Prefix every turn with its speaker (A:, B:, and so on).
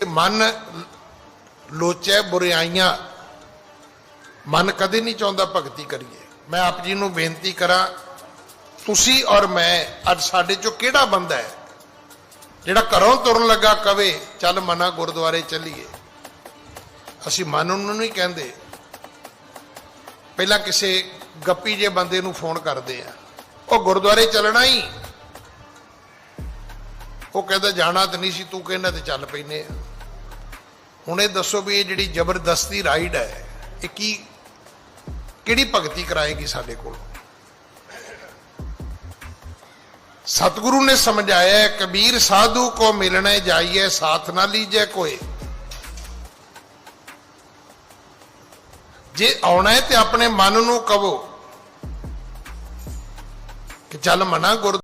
A: ਮਨ ਲੋਚੈ ਬੁਰਾਈਆਂ ਮਨ ਕਦੇ ਨਹੀਂ ਚਾਹੁੰਦਾ ਭਗਤੀ ਕਰੀਏ। ਮੈਂ ਆਪ ਜੀ ਨੂੰ ਬੇਨਤੀ ਕਰਾਂ, ਤੁਸੀਂ ਔਰ ਮੈਂ ਅੱਜ ਸਾਡੇ ਚੋਂ ਕਿਹੜਾ ਬੰਦਾ ਹੈ, ਜਿਹੜਾ ਘਰੋਂ ਤੁਰਨ ਲੱਗਾ ਕਵੇ, ਚੱਲ ਮਨਾ ਗੁਰਦੁਆਰੇ ਚੱਲੀਏ। ਅਸੀਂ ਮਨ ਨੂੰ ਨਹੀਂ ਕਹਿੰਦੇ। ਪਹਿਲਾਂ ਕਿਸੇ ਗੱਪੀ ਜੇ ਬੰਦੇ ਨੂੰ ਫੋਨ ਕਰਦੇ ਆ। ਉਹ ਗੁਰਦੁਆਰੇ ਚੱਲਣਾ ਹੀ। ਉਹ ਕਹਿੰਦਾ ਜਾਣਾ ਤਾਂ ਨਹੀਂ ਸੀ, ਤੂੰ ਕਹਿੰਦਾ ਤੇ ਚੱਲ ਪੈਨੇ ਆ। ਹੁਣ ਇਹ ਦੱਸੋ ਵੀ ਇਹ ਜਿਹੜੀ ਜ਼ਬਰਦਸਤੀ ਰਾਈਡ ਹੈ, ਇਹ ਕੀ, ਕਿਹੜੀ ਭਗਤੀ ਕਰਾਏਗੀ ਸਾਡੇ ਕੋਲ? ਸਤਿਗੁਰੂ ਨੇ ਸਮਝਾਇਆ ਕਬੀਰ ਸਾਧੂ ਕੋ ਮਿਲਣੇ ਜਾਈਏ, ਸਾਥ ਨਾ ਲੀਜੇ ਕੋਈ। ਜੇ ਆਉਣਾ ਹੈ ਤੇ ਆਪਣੇ ਮਨ ਨੂੰ ਕਹੋ ਕਿ ਚੱਲ ਮਨਾ ਗੁਰ